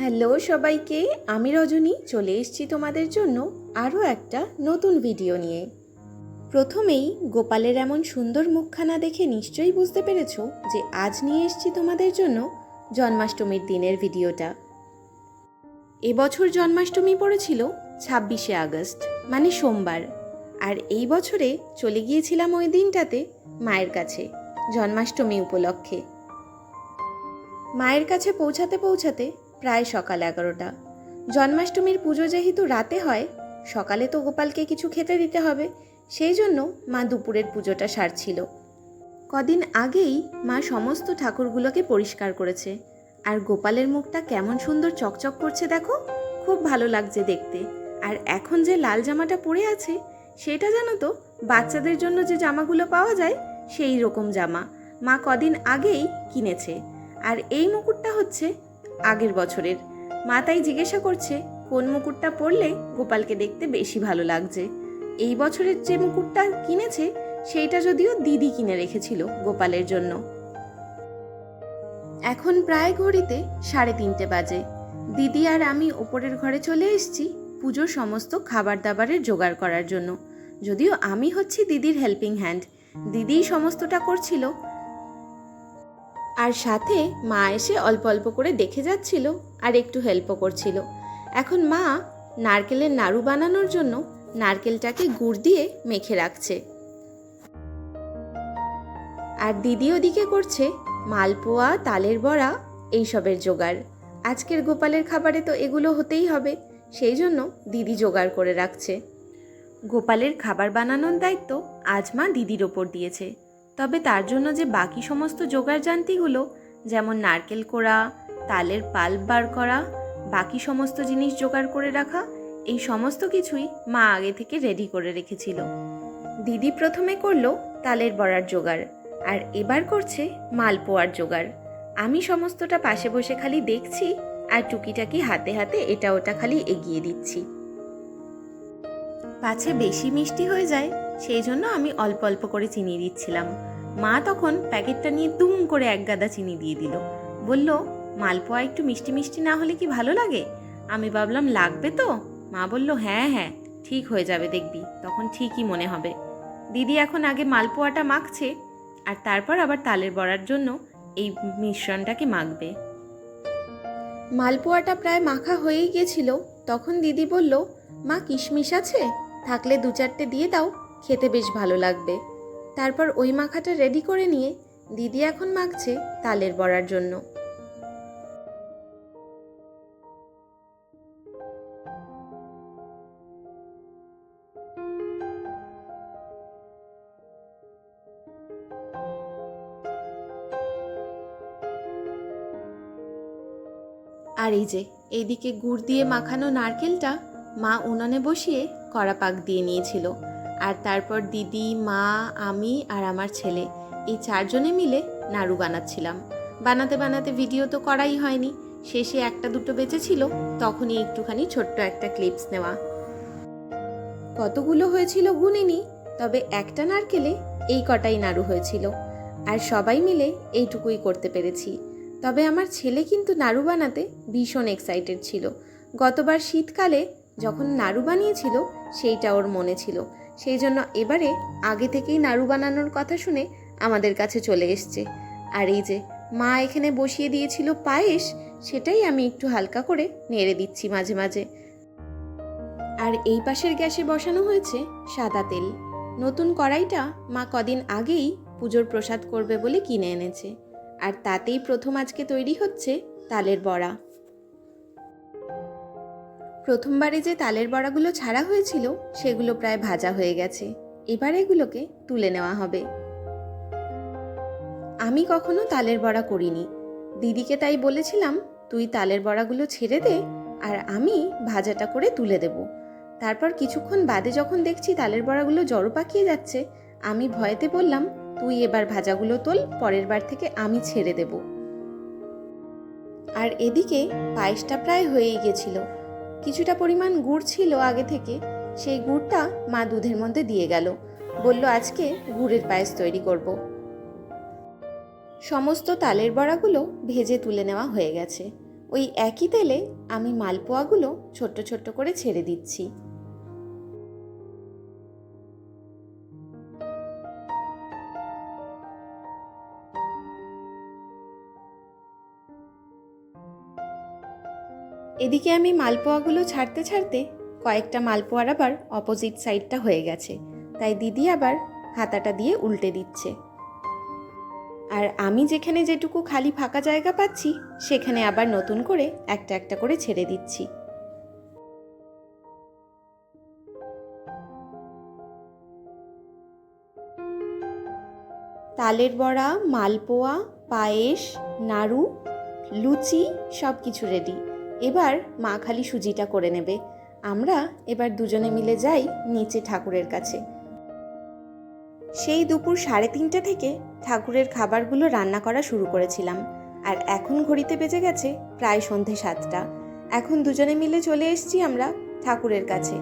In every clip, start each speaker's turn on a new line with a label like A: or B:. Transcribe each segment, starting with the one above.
A: Hello সবাইকে, আমি রজনী, চলে এসেছি তোমাদের জন্য আরও একটা নতুন ভিডিও নিয়ে। প্রথমেই গোপালের এমন সুন্দর মুখখানা দেখে নিশ্চয়ই বুঝতে পেরেছ যে আজ নিয়ে এসছি তোমাদের জন্য জন্মাষ্টমীর দিনের ভিডিওটা। এবছর জন্মাষ্টমী পড়েছিল ছাব্বিশে আগস্ট মানে সোমবার। আর এই বছরে চলে গিয়েছিলাম ওই দিনটাতে মায়ের কাছে, জন্মাষ্টমী উপলক্ষে। মায়ের কাছে পৌঁছাতে পৌঁছাতে প্রায় সকাল এগারোটা। জন্মাষ্টমীর পুজো যেহেতু রাতে হয়, সকালে তো গোপালকে কিছু খেতে দিতে হবে, সেই জন্য মা দুপুরের পুজোটা সারছিল। কদিন আগেই মা সমস্ত ঠাকুরগুলোকে পরিষ্কার করেছে। আর গোপালের মুখটা কেমন সুন্দর চকচক করছে দেখো, খুব ভালো লাগছে দেখতে। আর এখন যে লাল জামাটা পরে আছে, সেটা জানো তো, বাচ্চাদের জন্য যে জামাগুলো পাওয়া যায়, সেই রকম জামা। মা কদিন আগেই কিনেছে। আর এই মুকুটটা হচ্ছে আগের বছরের। মা তাই জিজ্ঞাসা করছে, কোন মুকুটটা পরলে গোপালকে দেখতে বেশি ভালো লাগছে? এই বছরের যে মুকুটটা কিনেছে, সেইটা যদিও দিদি কিনে রেখেছিল গোপালের জন্য। এখন প্রায় ঘড়িতে সাড়ে তিনটে বাজে। দিদি আর আমি ওপরের ঘরে চলে এসেছি পুজোর সমস্ত খাবার দাবারের জোগাড় করার জন্য। যদিও আমি হচ্ছি দিদির হেল্পিং হ্যান্ড দিদিই সমস্তটা করছিল আর সাথে মা এসে অল্প অল্প করে দেখে যাচ্ছিল আর একটু হেল্পও করছিল। এখন মা নারকেলের নাড়ু বানানোর জন্য নারকেলটাকে গুড় দিয়ে মেখে রাখছে। আর দিদি ওদিকে করছে মালপোয়া, তালের বড়া, এইসবের জোগাড়। আজকের গোপালের খাবারে তো এগুলো হতেই হবে, সেই জন্য দিদি জোগাড় করে রাখছে। গোপালের খাবার বানানোর দায়িত্ব আজ মা দিদির ওপর দিয়েছে। তবে তার জন্য যে বাকি সমস্ত জোগাড় জান্তিগুলো যেমন নারকেল কোড়া, তালের পাল্প বার করা, বাকি সমস্ত জিনিস জোগাড় করে রাখা, এই সমস্ত কিছুই মা আগে থেকে রেডি করে রেখেছিল। দিদি প্রথমে করল তালের বড়ার জোগাড়, আর এবার করছে মালপোয়ার জোগাড়। আমি সমস্তটা পাশে বসে খালি দেখছি আর টুকিটাকি হাতে হাতে এটা ওটা খালি এগিয়ে দিচ্ছি। পাছে বেশি মিষ্টি হয়ে যায় সেই জন্য আমি অল্প অল্প করে চিনি দিচ্ছিলাম। মা তখন প্যাকেটটা নিয়ে দুম করে এক গাদা চিনি দিয়ে দিল। বলল, মালপোয়া একটু মিষ্টি মিষ্টি না হলে কি ভালো লাগে? আমি ভাবলাম, লাগবে তো? মা বলল হ্যাঁ হ্যাঁ ঠিক হয়ে যাবে দেখবি, তখন ঠিকই মনে হবে। দিদি এখন আগে মালপোয়াটা মাখছে, আর তারপর আবার তালের বড়ার জন্য এই মিশ্রণটাকে মাখবে। মালপোয়াটা প্রায় মাখা হয়েই গেছিল তখন দিদি বলল, মা, কিশমিশ আছে? থাকলে দু চারটে দিয়ে দাও। খেতে বেশ ভালো লাগবে। তারপর ওই মাখাটা রেডি করে নিয়ে দিদি এখন মাখছে তালের বড়ার জন্য। আর এই যে, এইদিকে গুড় দিয়ে মাখানো নারকেলটা মা উনানে বসিয়ে কড়া পাক দিয়ে নিয়েছিল। আর তারপর দিদি, মা, আমি আর আমার ছেলে। এই চারজনে মিলে নাড়ু বানাচ্ছিলাম। বানাতে বানাতে ভিডিও তো করাই হয়নি। শেষে একটা দুটো বেঁচেছিল, তখনই একটুখানি ছোট্ট একটা ক্লিপস নেওয়া। কতগুলো হয়েছিল গুনিনি তবে একটা নারকেলে এই কটাই নাড়ু হয়েছিল। আর সবাই মিলে এইটুকুই করতে পেরেছি। তবে আমার ছেলে কিন্তু নাড়ু বানাতে ভীষণ এক্সাইটেড ছিল। গতবার শীতকালে যখন নাড়ু বানিয়েছিল, সেইটা ওর মনে ছিল। সেই জন্য এবারে আগে থেকেই নাড়ু বানানোর কথা শুনে আমাদের কাছে চলে এসছে। আর এই যে মা এখানে বসিয়ে দিয়েছিল পায়েস, সেটাই আমি একটু হালকা করে নেড়ে দিচ্ছি মাঝে মাঝে। আর এই পাশের গ্যাসে বসানো হয়েছে সাদা তেল। নতুন কড়াইটা মা কদিন আগেই পুজোর প্রসাদ করবে বলে কিনে এনেছে। আর তাতেই প্রথম আজকে তৈরি হচ্ছে তালের বড়া। প্রথমবারে যে তালের বড়াগুলো ছাড়া হয়েছিল, সেগুলো প্রায় ভাজা হয়ে গেছে। এবার এগুলোকে তুলে নেওয়া হবে। আমি কখনো তালের বড়া করিনি। দিদিকে তাই বলেছিলাম, তুই তালের বড়াগুলো ছেড়ে দে, আর আমি ভাজাটা করে তুলে দেব। তারপর কিছুক্ষণ বাদে যখন দেখছি তালের বড়াগুলো জড়ো পাকিয়ে যাচ্ছে, আমি ভয়েতে বললাম, তুই এবার ভাজাগুলো তোল, পরের বার থেকে আমি ছেড়ে দেব। আর এদিকে পায়েসটা প্রায় হয়েই গেছিল। কিছুটা পরিমাণ গুড় ছিল আগে থেকে, সেই গুড়টা মা দুধের মধ্যে দিয়ে গেল। বলল, আজকে গুড়ের পায়েস তৈরি করব। সমস্ত তালের বড়াগুলো ভেজে তুলে নেওয়া হয়ে গেছে। ওই একই তেলে আমি মালপোয়াগুলো ছোট্ট ছোট্ট করে ছেড়ে দিচ্ছি। এদিকে আমি মালপোয়াগুলো ছাড়তে ছাড়তে কয়েকটা মালপোয়ার আবার অপোজিট সাইডটা হয়ে গেছে। তাই দিদি আবার হাতাটা দিয়ে উল্টে দিচ্ছে। আর আমি যেখানে যেটুকু খালি ফাঁকা জায়গা পাচ্ছি, সেখানে আবার নতুন করে একটা একটা করে ছেড়ে দিচ্ছি। তালের বড়া, মালপোয়া, পায়েস, নাড়ু, লুচি সব কিছু রেডি এবার মা খালি সুজিটা করে নেবে। আমরা এবার দুজনে মিলে যাই নিচে ঠাকুরের কাছে। সেই দুপুর সাড়ে তিনটে থেকে ঠাকুরের খাবারগুলো রান্না করা শুরু করেছিলাম। আর এখন ঘড়িতে বেজে গেছে প্রায় সন্ধে সাতটা। এখন দুজনে মিলে চলে এসেছি আমরা ঠাকুরের কাছে।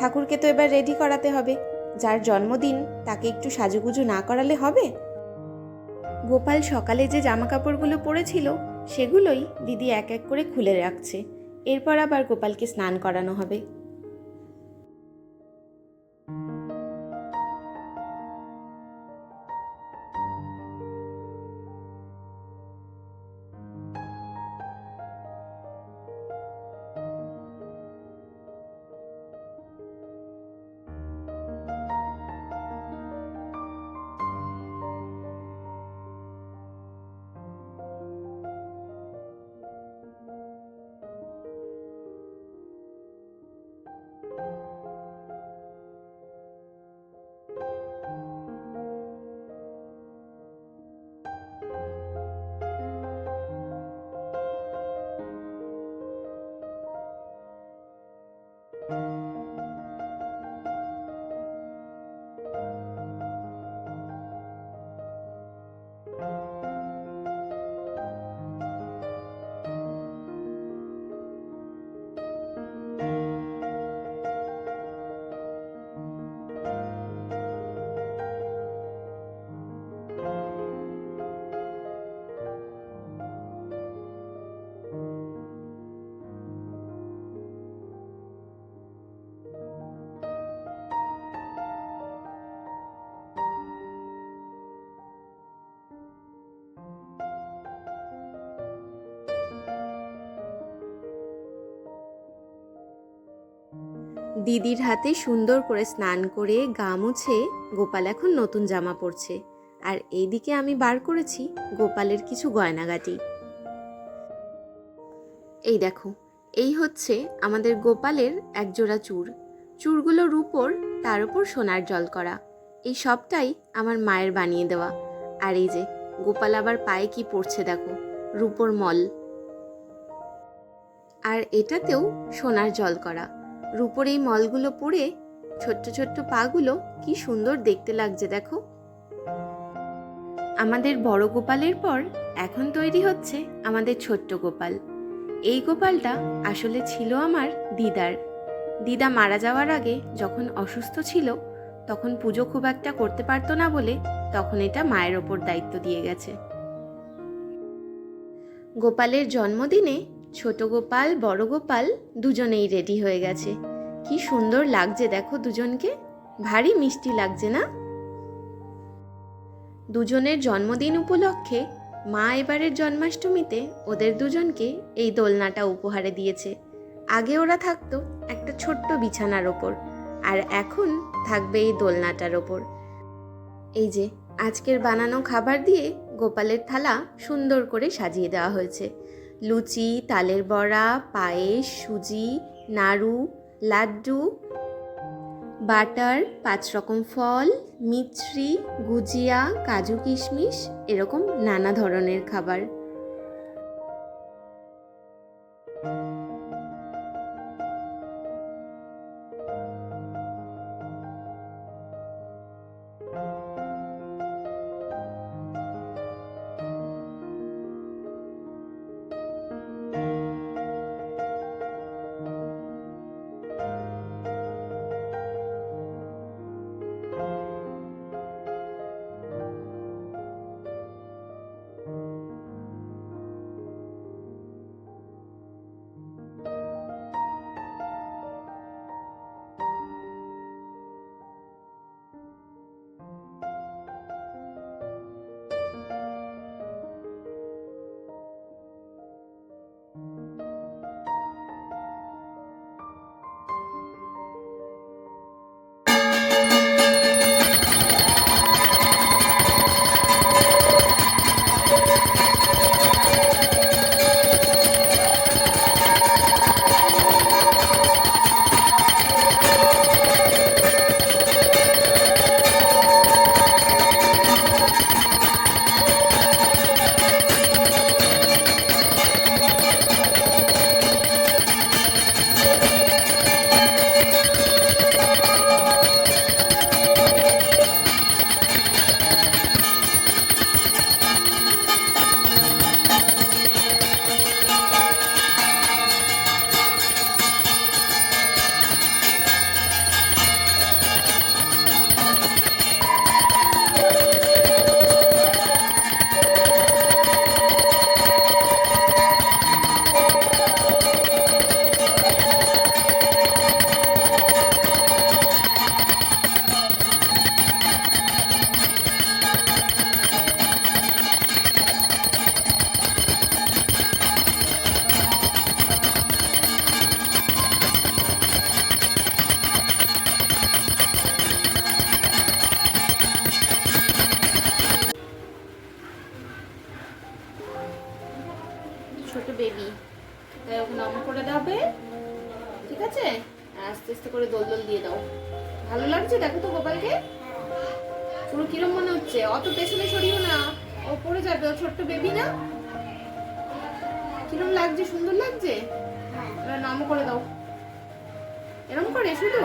A: ঠাকুরকে তো এবার রেডি করাতে হবে। যার জন্মদিন, তাকে একটু সাজুগুজু না করালে হবে? গোপাল সকালে যে জামা কাপড়গুলো পরেছিল সেগুলোই দিদি এক এক করে খুলে রাখছে। এরপর আবার গোপালকে স্নান করানো হবে। দিদির হাতে সুন্দর করে স্নান করে গা মুছে গোপাল এখন নতুন জামা পরছে। আর এইদিকে আমি বার করেছি গোপালের কিছু গয়নাগাটি। এই দেখো, এই হচ্ছে আমাদের গোপালের একজোড়া চূড় চূড়গুলোর উপর, তার উপর সোনার জল করা। এই সবটাই আমার মায়ের বানিয়ে দেওয়া। আর এই যে, গোপাল আবার পায়ে কি পড়ছে দেখো, রূপোর মল। আর এটাতেও সোনার জল করা। রূপোর এই মলগুলো পরে ছোট্ট ছোট্ট পাগুলো কি সুন্দর দেখতে লাগছে, দেখো। আমাদের বড় গোপালের পর এখন তৈরি হচ্ছে আমাদের ছোট্ট গোপাল। এই গোপালটা আসলে ছিল আমার দিদার। দিদা মারা যাওয়ার আগে যখন অসুস্থ ছিল, তখন পুজো খুব একটা করতে পারতো না বলে তখন এটা মায়ের ওপর দায়িত্ব দিয়ে গেছে। গোপালের জন্মদিনে ছোট গোপাল, বড় গোপাল দুজনেই রেডি হয়ে গেছে। কি সুন্দর লাগছে দেখো দুজনকে। ভারী মিষ্টি লাগছে না? দুজনের জন্মদিন উপলক্ষে মা এবারের জন্মাষ্টমীতে ওদের দুজনকে এই দোলনাটা উপহারে দিয়েছে। আগে ওরা থাকতো একটা ছোট্ট বিছানার ওপর, আর এখন থাকবে এই দোলনাটার ওপর। এই যে, আজকের বানানো খাবার দিয়ে গোপালের থালা সুন্দর করে সাজিয়ে দেওয়া হয়েছে। লুচি, তালের বড়া, পায়েস, সুজি, নাড়ু, লাড্ডু, বাটার, পাঁচ রকম ফল, মিছরি, গুজিয়া, কাজু কিশমিশ, এরকম নানা ধরনের খাবার। পুরো কিরম মনে হচ্ছে? অত পেছনে সরিও না। ও পড়ে যাবে, ও ছোট্ট বেবি না? কিরম লাগছে? সুন্দর লাগছে? নামও নম করে দাও। এরম করে শুধু?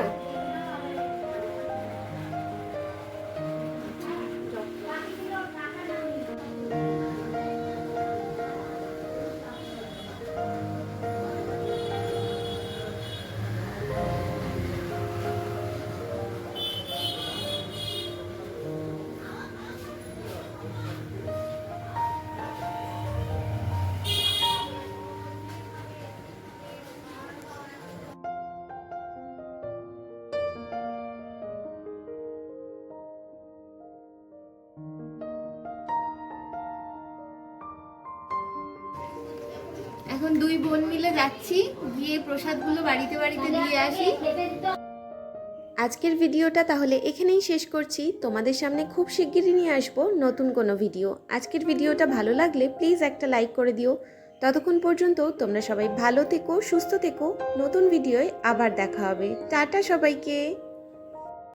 A: এখন দুই বোন মিলে যাচ্ছি, গিয়ে প্রসাদগুলো বাড়িতে বাড়িতে দিয়ে আসি। আজকের ভিডিওটা তাহলে এখানেই শেষ করছি। তোমাদের সামনে খুব শিগগিরই নিয়ে আসব নতুন কোনো ভিডিও। আজকের ভিডিওটা ভালো লাগলে প্লিজ একটা লাইক করে দিও। ততক্ষণ পর্যন্ত তোমরা সবাই ভালো থেকো, সুস্থ থেকো। নতুন ভিডিওয় আবার দেখা হবে। টাটা সবাইকে।